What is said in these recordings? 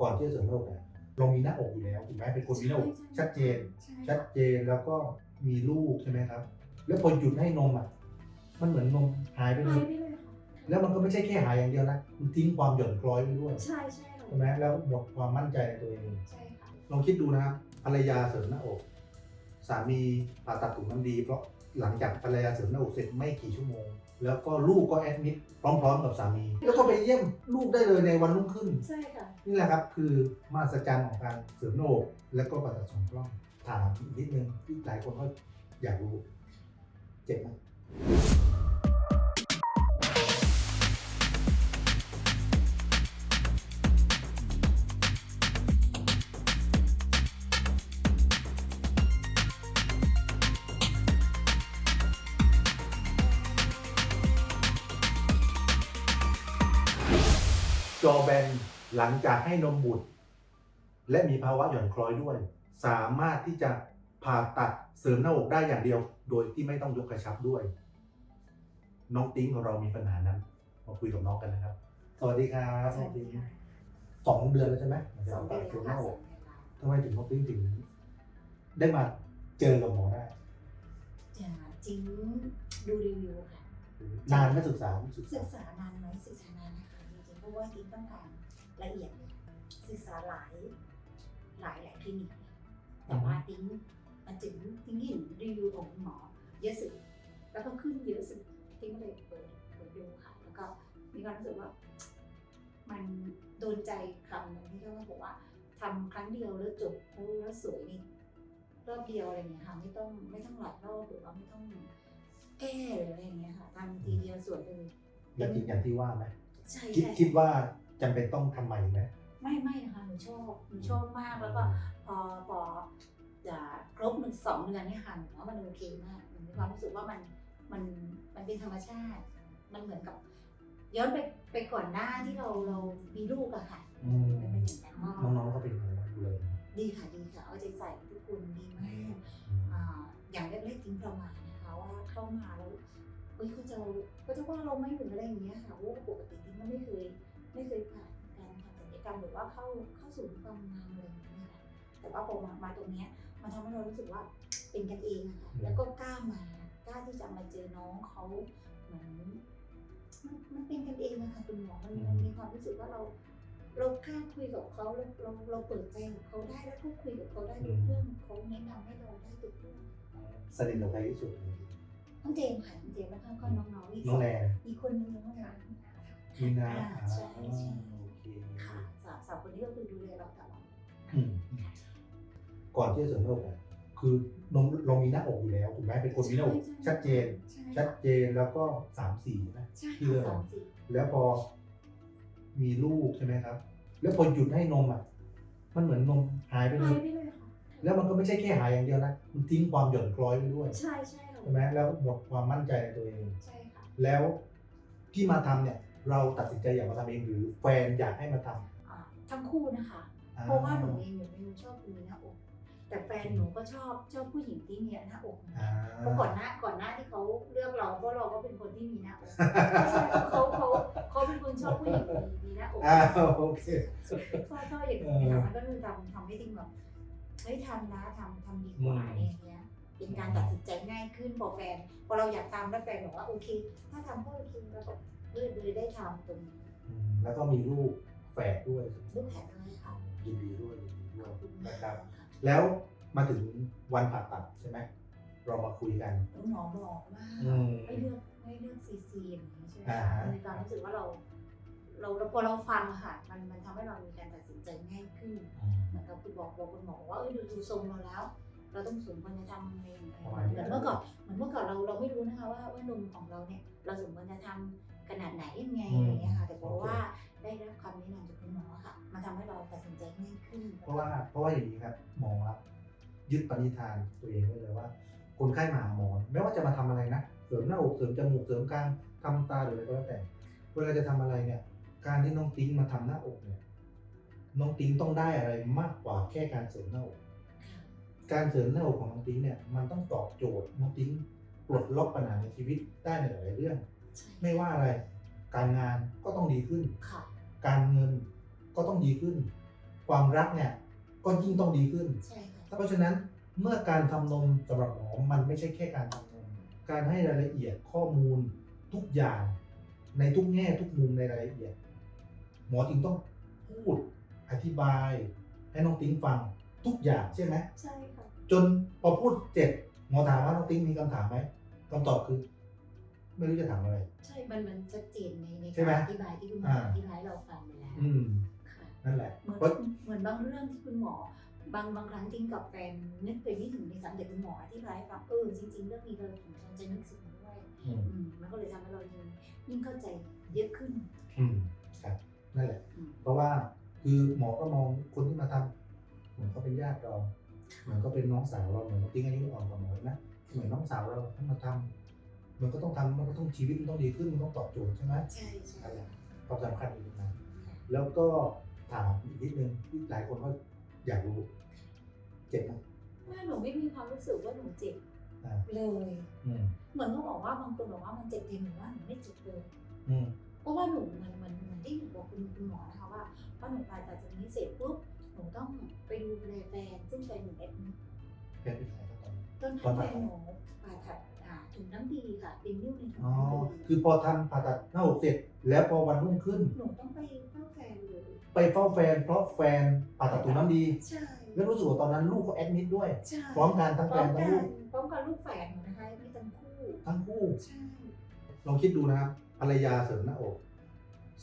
ก่อนที่จะเสริมหน้าอกเนี่ยเรามีหน้าอกอยู่แล้วถูกไหมเป็นคนมีหน้าอกใช่ใช่ชัดเจนใช่ชัดเจนแล้วก็มีลูกใช่ไหมครับ แล้วพอหยุดให้นมอะมันเหมือนนมหายไปเลหายยไปเลยค่ะแล้วมันก็ไม่ใช่แค่หายอย่างเดียวนะมันทิ้งความหย่อนคล้อยไปด้วยใช่ใช่ค่ะใช่ไหมแล้วหมดความมั่นใจในตัวเองใช่ค่ะลองคิดดูนะครับภรรยาเสริมหน้าอก สามีผ่าตัดถุงน้ำดี เพราะหลังจากภรรยาเสริมหน้าอกเสร็จไม่กี่ชั่วโมง แล้วก็ลูกก็แอดมิดพร้อมๆกับสามี แล้วก็ไปเยี่ยมลูกได้เลยในวันรุ่งขึ้น ใช่ค่ะ นี่แหละครับคือมาสจรรย์ของการเสริมหน้าอกแล้วก็ผ่าตัดสองกล้องถามอีกนิดนึงที่หลายคนก็อยากรู้ เจ็บไหม อแบนหลังจากให้นมบุตร และมีภาวะหย่อนคล้อยด้วย สามารถที่จะผ่าตัดเสริมหน้าอกได้อย่างเดียว โดยที่ไม่ต้องยกกระชับด้วย น้องติ้งของเรามีปัญหานั้น มาคุยกับน้องกันนะครับ สวัสดีครับน้องติ้งสองเดือนแล้วใช่ไหมสองเดือนเสริมหค่ะน้าสออกงเดือนแล้วทำไมถึงน้องติ้งถึงได้มาเจอกับหมอได้จะจริงดูรีวิวค่ะนานไหม่ศึกษาศึกศึษากษานานไหมศึกษานานนะคะจ ริงๆเพราะว่าจริงต้องการละเอียดเลยศึกษาหลายหลายหลายคลินิกเลยแต่ว่าติ้งมันถึงติ้งเห็นรีวิวของคุณหมอ เยอะสุดแล้วก็ขึ้นเยอะสุดติ้งก็เลยเปิดเปิดดูค่ะแล้วก็มีความรู้สึกว่า มันโดนใจคำหนึงที่เขาบอกว่าทำครั้งเดียวแล้วจบแล้วแล้วสวยนี่รอบเดียวอะไรอย่างเงี้ยค่ะไม่ต้องไม่ต้องหลายรอบหรือว่าไม่ต้องแก้หรืออะไรอย่างเงี้ยค่ะทำทีเดียวสวยเลยแล้วจริงอย่างที่ว่าไหม ใช่คิดใช่คิดว่าจำเป็นต้องทำใหม่ไหมไม่ไม่นะคะหนูชอบหนูชอบมากแล้วก็พอพอจะครบหนึ่งสองเดือนเนี่ยค่ะหนูว่ามันโอเคมากหนูมีความรู้สึกว่ามันมันมันเป็นธรรมชาติ มันเหมือนกับย้อนไปไปก่อนหน้าที่เราเรามีลูกอะค่ะอืมมันเป็นอย่างนั้นมากน้องๆก็เป็นยังไงบ้างดูเลยดีค่ะดีค่ะเอาใจใส่ทุกคนดีมากอ่าอย่างแรกๆทิ้งประมาณนะคะว่าเข้ามาแล้ว เฮ้ยเขาจะเขาจะว่าเราไม่หรืออะไรอย่างเงี้ยค่ะเพราะว่าปกติทิ้งมันไม่เคยไม่เคยผ่านการทำศัลยกรรมหรือว่าเข้าเข้าสู่ความงามอะไรอย่างเงี้ยค่ะแต่ว่าพอมามาตรงเนี้ยมันทำให้เรารู้สึกว่าเป็นกันเองอะค่ะแล้วก็กล้ามากล้าที่จะมาเจอน้องเขาเหมือนมันมันเป็นกันเองอะค่ะคุณหมอมันมันมีความรู้สึกว่าเรา เรากล้าคุยกับเขาเราเราเราเปิดใจกับเขาได้แล้วก็คุยกับเขาได้ทุกเรื่องเขาแนะนำให้เราได้ทุกเรื่องสนิทกับใครที่สุดเลย น้องเจมส์ค่ะน้องเจมส์แล้วก็ก็น้องๆอีกน้องแนนอีกคนนึงน้องแนนมีนาอ่าอ่าใช่ใช่โอเคค่ะสาวสาวคนนี้ก็คือดูแลเราตลอดอืมก่อนที่จะเสริมหน้าอกเนี่ยคือนมเรามีหน้าอกอยู่แล้วถูกไหมเป็นคนมีหน้าอกชัดเจนใช่ชัดเจนแล้วก็สามสี่นะใช่เชื่อค่ะสามสี่แล้วพอมีลูกใช่ไหมครับ แล้วพอหยุดให้นมอะ มันเหมือนนมหายไปเลหายยไปเลยค่ะแล้วมันก็ไม่ใช่แค่หายอย่างเดียวนะ มันทิ้งความหย่อนคล้อยไปด้วย ใช่ใช่ค่ะใช่ไหมแล้วหมดความมั่นใจในตัวเอง ใช่ค่ะ แล้วที่มาทำเนี่ย เราตัดสินใจอยากมาทำเองหรือแฟนอยากให้มาทำอ่าทั้งคู่นะคะ อ่ เพราะว่าหนูเองหนูเป็นคนชอบคนมีหน้าอกแต่แฟนหนูก็ชอบชอบผู้หญิงที่มีหน้าอกนะอ่าเพราะก่อนหน้าก่อนหน้าที่เขาเลือกเราเพราะเราก็เป็นคนที่มีหน้าอกใช่เขาเขาเขาเป็นคนชอบผู้หญิงมีมีหน้าอกอ่าโอเค ชอบชอบอย่างนี้ค่ะมันก็เลยทำทำให้จริงแบบเฮ้ยทำนะทำทำดีกว่าอะไรอย่างเงี้ย เป็นการตัดสินใจง่ายขึ้นพอแฟนพอเราอยากทำแล้วแฟนบอกว่าโอเค ถ้าทำก็โอเคแล้วก็เลยเลยได้ทำตรงนี้อืมแล้วก็มีลูกแฝดด้วยลูกแผนเลยค่ะยินดีด้วยยินดีด้วขยอบคุณมากนะครับค่ะแล้วมาถึงวันผ่าตัดใช่ไหมเรามาคุยกันแล้วหมอบอกว่าอืมไม่เลือกไม่เลือกซีซีอย่างนี้ใช่ไหมอ่าคะฮะมันมีความรู้สึกว่าเรา เราเราพอเราฟังอะค่ะ มันมันทำให้เรามีการตัดสินใจง่ายขึ้น เหมือนกับคุณบอกบอกคุณหมอว่าเอ้ยดูดูทรงเราแล้ว เราต้องสมควรจะทำยังไงอย่างไรประมาณเหนี้มือนเมื่อก่อนเหมือนเมื่อก่อนเราเราไม่รู้นะคะว่าว่านมของเราเนี่ยเราสมควรจะทำขนาดไหนยังไงอะไรอย่างเงี้ยค่ะ แต่เพราะว่าได้รับคำแนะนำจากคุณหมอค่ะมันทำให้เราตัดสินใจง่ายขึ้น เพราะว่าเพราะว่าอย่างนี้ครับหมอครับยึดปณิธานตัวเองไว้เลยว่า คนไข้มาหาหมอไม่ว่าจะมาทำอะไรนะเสริมหน้าอกเสริมจมูกเสริมกรามทำตาหรืออะไรก็แล้วแต่ เวลาจะทำอะไรเนี่ย การที่น้องติ้งมาทำหน้าอกเนี่ยน้องติ้งต้องได้อะไรมากกว่าแค่การเสริมหน้าอกค่ะ การเสริมหน้าอกของน้องติ้งเนี่ยมันต้องตอบโจทย์น้องติ้งปลดล็อกปัญหาในชีวิตได้ในหลายๆเรื่องใช่ไม่ว่าอะไร การงานก็ต้องดีขึ้นค่ะการเงินก็ต้องดีขึ้น ความรักเนี่ยก็ยิ่งต้องดีขึ้นใช่ค่ะเพราะฉะนั้นเมื่อการทำนมสำหรับหมอมันไม่ใช่แค่การทำนมการให้รายละเอียดข้อมูลทุกอย่างในทุกแง่ทุกมุมในรายละเอียด หมอจึงต้องพูดอธิบายให้น้องติ้งฟัง ทุกอย่างใช่ไหมใช่ค่ะ จนพอพูดเสร็จหมอถามว่าน้องติ้งมีคำถามไหมคำตอบคือ ไม่รู้จะถามอะไร ใช่ มันมันชัดเจนในในใช่ไหมการอธิบายที่คุณหมออ่า อธิบายให้เราฟังไปแล้วอืม ค่ะ นั่นแหละ เหมือนเพราะ เหมือนบางเรื่องที่คุณหมอ บางบางครั้งทิ้งกับแฟนนึกไปไม่ถึงในสามเด็กคุณหมออธิบายให้ฟังเออจริง ๆ เรื่องนี้เราถึงฉันจะนึกถึงด้วยอืมอืมมันก็เลยทำให้เรายิ่งยิ่งเข้าใจเยอะขึ้น อืมครับ นั่นแหละ อืม เพราะว่าคือหมอก็มองคนที่มาทำ เหมือนเขาเป็นญาติเรา เหมือนก็เป็นน้องสาวเราเหมือนน้องติ้งอายุอ่อนกว่าหมอนะเหมือนน้องสาวเราถ้ามาทำมันก็ต้องทำมันก็ต้องชีวิตมันต้องดีขึ้นมันต้องตอบโจทย์ใช่ไหมใช่ใช่นั่นแหละความสำคัญอยู่ตรงนั้นแล้วก็ถามอีกนิดนึงที่หลายคนก็อยากรู้เจ็บไหมแม่หนูไม่มีความรู้สึกว่าหนูเจ็บอ่าเลยอืมเหมือนเขาบอกว่าบางคนบอกว่ามันเจ็บแต่หนูว่าหนูไม่เจ็บเลยอืมเพราะว่าหนูเหมือนเหมือนเหมือนที่หนูบอกคุณคุณหมอนะคะว่าพอหนูผ่าตัดจากนี้เสร็จปุ๊บห นูต้องไปดูแลแฟนซึ่งแฟนหนูแอดมิดแกเป็นไงครับตอนนี้ ตอนนั้นแฟนหนูผ่าตัดอ่าถุงน้ำดีค่ะเป็นนิ้วในถุงอ๋อ น้ำดีคือพอทำผ่าตัดหน้าอกเสร็จ แล้วพอวันรุ่งขึ้น หนูต้องไปเฝ้าแฟนเลยไปเฝ้าแฟน เพราะแฟนผ่าตัดถุงน้ำดี ใช่แล้วรู้สึกว่าตอนนั้นลูกก็แอดมิดด้วย ใช่พร้อมกันทั้งพแฟร้อมนทั้กังลูนกพร้อมกับลูกแฝดหนูนะคะไม่ทั้งคู่ ทั้งคู่ ใช่ ลองคิดดูนะครับภรรยาเสริมหน้าอก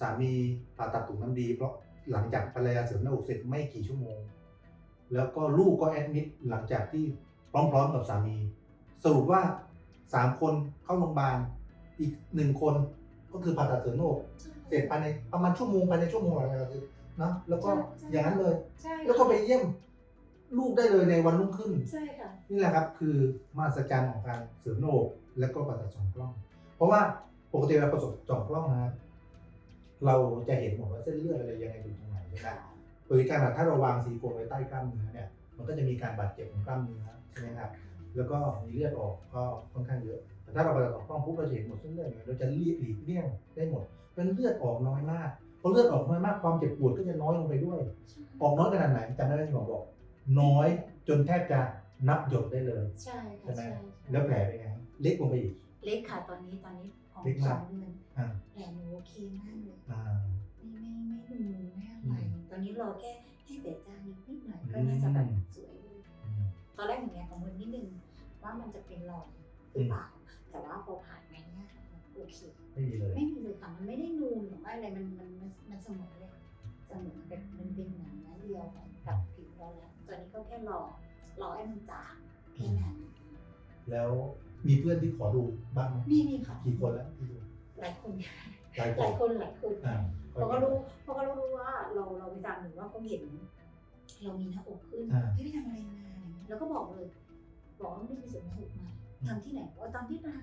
สามีผ่าตัดถุงน้ำดี เพราะ หลังจากภรรยาเสริมหน้าอกเสร็จไม่กี่ชั่วโมง แล้วก็ลูกก็แอดมิดหลังจากที่พร้อมๆกับสามี สรุปว่าสามคนเข้าโรงพยาบาลอีกหนึ่งคนก็คือผ่าตัดเสริมหน้าอกใช่เสร็จภายในประมาณชั่วโมงภายในชั่วโมงอะไรก็คือนะแล้วก็ใช่อย่างนั้นเลย ใช่แล้วก็ไปเยี่ยมลูกได้เลยในวันรุ่งขึ้น ใช่ค่ะ นี่แหละครับคือมหัศจรรย์ของการเสริมโหนกและก็ผ่าตัดสองกล้อง เพราะว่าปกติเราประสบสองกล้องนะครับ เราจะเห็นหมดว่าเส้นเลือดอะไรยังไงอยู่ตรงไหนใช่ไหมโดยการถ้าเราวางซิลิโคนไว้ใต้กล้ามเนื้อเนี่ย มันก็จะมีการบาดเจ็บของกล้ามเนื้อใช่ไหมครับ แล้วก็มีเลือดออกก็ค่อนข้างเยอะ แต่ถ้าเราผ่าตัดสองกล้องปุ๊บเราจะเห็นหมดเส้นเลือดอย่างเงี้ยเราจะรีบหลีกเลี่ยงได้หมดเป็นเลือดออกน้อยมากพอเลือดออกน้อยมากความเจ็บปวดก็จะน้อยลงไปด้วย ออกน้อยขนาดไหนจำได้ไหมที่หมอบอก น้อยจนแทบจะนับหยดได้เลย ใช่ค่ะใช่ไหมใช่แล้วแผลเป็นไง เล็กลงไปอีก เล็กค่ะตอนนี้ตอนนี้ ของเล็กสมาอกงเดือนอ่าแผลหนูโอเคมากเลยอ่าไม่ไม่ไม่หนูไม่อะไรอืมตอนนี้รอแค่ให้เตะจางนิดนิดหน่อยก็น่าจะแบบสวยเลยอืมตอนแรกหนูเนี่ยกังวลนิดนึงว่ามันจะเป็นรอยหรือเปล่าแต่ว่าพอผ่านไปเนี่ยโอเคไม่มีเลยไม่มีเลยค่ะมันไม่ได้นูนหรือว่าอะไรมันมันมันมันเสมอเลยเสมอเป็นมันเป็นหนังเนื้อเดียวกันกับผิวเราแล้วตอนนี้ก็แค่รอรอให้มันจางแค่นั้นแล้ว มีเพื่อนที่ขอดูบ้างไหมนี่นี่ค่ะกี่คนแล้วที่ดูหลายคนหลายคหลานยคนหลายคนอ่าเพราะก็รู้เพราะก็รู้ว่าเราเราไปตามหรือว่าเขาเห็น เรามีหน้าอกขึ้น อ่า เฮ้ยไปทำอะไรมาอะไรเงี้ยแล้วก็บอกเลย บอกว่าไม่ได้ไปเสริมหน้าอกมาทำที่ไหนว่าตอนที่ตาง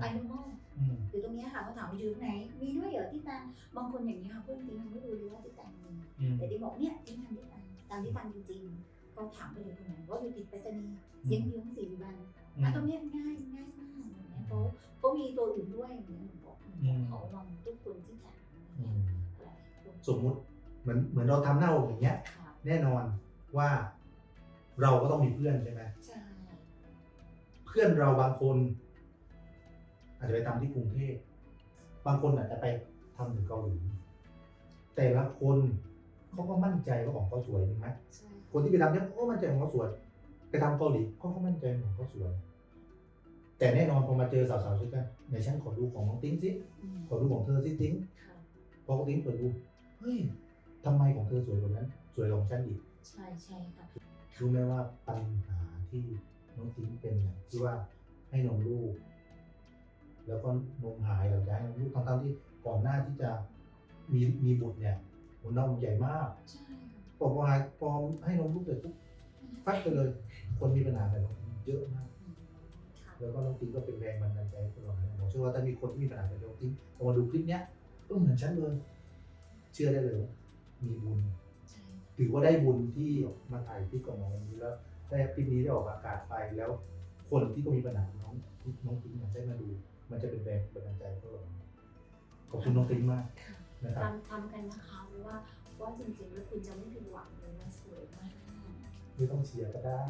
ไอโนโมอืมหรือตรงเนี้ยค่ะเขาถามว่าอยู่ตรงไหน มีด้วยเหรอที่ตางบางคนอย่างนี้ยค่ะเพื่อนจริงๆไม่รู้เลยว่าที่ตางมีอืมแต่ที่บอกเนี่ยที่ทำที่ตางตามที่ตางจริงๆ เขาถามไปเลยตรงไหนว่าอยู่ติดไปรษณีย์เย็นยืมสี่วันอืมอะตรงเนี้ยง่ายง่ายมากอย่างเงี้ยเขาเขามีตัวอื่นด้วยอย่างเงี้ยหนูบอกหนูบอกเขาลองทุกคนที่ถามอะไรอืเงี้ยมหลายคนสมมุติเหมือนเหมือนเราทำหน้าอกอย่างเงี้ยค่ะแน่นอนว่าเราก็ต้องมีเพื่อนใช่ไหมใช่เพื่อนเราบางคน อาจจะไปทำที่กรุงเทพบางคนอาจจะไปทำถึงเกาหลีแต่ละคนเขาก็มั่นใจว่าของเขาสวยถูกไหมใช่ คนที่ไปทำเนี่ยเขาก็มั่นใจของเขาสวยไปทำเกาหลีเขาก็มั่นใจของเขาสวยแต่แน่นอนพอมาเจอสาวๆด้วยกันในฉันขอดูของน้องติ้งสิอืมขอดูของเธอสิติ้งค่ะพอน้องติ้งเปิดดูเฮ้ยทำไมของเธอสวยกว่านั้น สวยกว่าของฉันอีกใช่ใช่ค่ะรู้ไหมว่าปัญหาที่น้องติ้งเป็นเนี่ยที่ว่าให้นมลูก แล้วก็นมหายหลังจากให้นมลูกทั้งๆที่ก่อนหน้าที่จะมีมีบุตรเนี่ยหัวนมใหญ่มากใช่ ค่ะพอพอหายพอให้นมลูกเสร็จปุ๊บฟัดไปเลย คนมีปัญหาแบบน้องติ้งเยอะมากอืมค่ะแล้วก็น้องติ้งก็เป็นแรงบันดาลใจให้พวกเรานะผมเชื่อว่าถ้ามีคนที่มีปัญหาแบบน้องติ้งพอมาดูคลิปเนี้ยก็เหมือนฉันเลย เชื่อได้เลยว่ามีบุญใช่ถือว่าได้บุญที่มาถ่ายคลิปกับน้องวันนี้แล้วได้คลิปนี้ได้ออกอากาศไปแล้ว คนที่ก็มีปัญหาน้องน้องติ้งเนี่ยได้มาดู มันจะเป็นแรงบันดาลใจให้พวกเราขอบคุณน้องติ้งมากค่ะนะครับทำทำกันนะคะเพราะว่า ว่าจริงๆแล้วคุณจะไม่ผิดหวังเลยว่าไม่ต้องเชียร์ก็ได้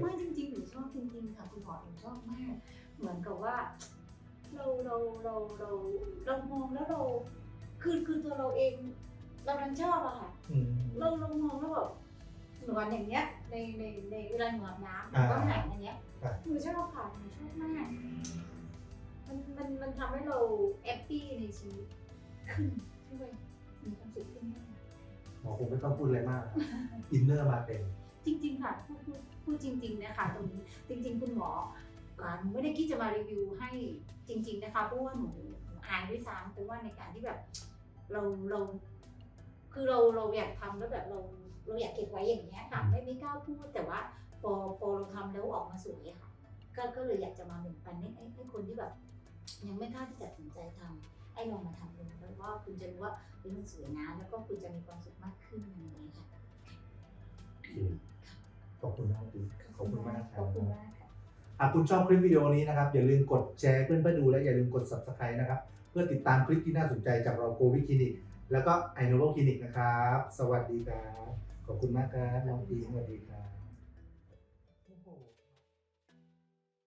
ไม่จริงๆหนูชอบจริงๆค่ะคุณหมอหนูชอบมาก เหมือนกับว่า เราเราเราเราเรามองแล้วเรา คือคือตัวเราเอง เราดันชอบอะค่ะอืมเราเรามองแล้วแบบหนวดอย่างเงี้ยในในในเวลาหนวดน้ำหรืออ่าว่าหนังอย่างเงี้ยครับหนูชอบค่ะหนูชอบมาก มันมันมันทำให้เราแอปปี้ในชีวิตขึ้นด้วย มีความสุขขึ้นมากหมอคงไม่ต้องพูดอะไรมากครับอินเนอร์มาเต็มจริง ๆ ค่ะพูดพูดพูดจริง ๆ นะคะตรงนี้จริง ๆ คุณหมออ่าหนูไม่ได้คิดจะมารีวิวให้จริง ๆ นะคะเพราะว่าหนูหนูอายด้วยซ้ำเพราะว่าในการที่แบบเราเราคือเราเราอยากทำแล้วแบบเราเราอยากเก็บไว้อย่างเงี้ยค่ะไม่ไม่กล้าพูดแต่ว่าพอพอเราทำแล้วออกมาสวยอะค่ะ ก็ก็เลยอยากจะมาแบ่งปันให้ให้ให้คนที่แบบ ยังไม่กล้าที่จะตัดสินใจทำ ให้ลองมาทำดูแล้วว่าคุณจะรู้ว่าเฮ้ยมันสวยนะ แล้วก็คุณจะมีความสุขมากขึ้นอะไรอย่างเงี้ยค่ะขอบคุณมากดีขอบคุณมากคขรัอบบคุณมากค่ะหากคุณชอบคลิปวิดีโอนี้นะครับ อย่าลืมกดแชร์เพื่อนเพื่อดูและอย่าลืมกด subscribe นะครับ เพื่อติดตามคลิปที่น่าสนใจจากเราโควิคลินิกแล้วก็ไอโนโวคลินิกนะครับ สวัสดีครับ ขอบคุณมากครับน้องพีสวัสดีครับ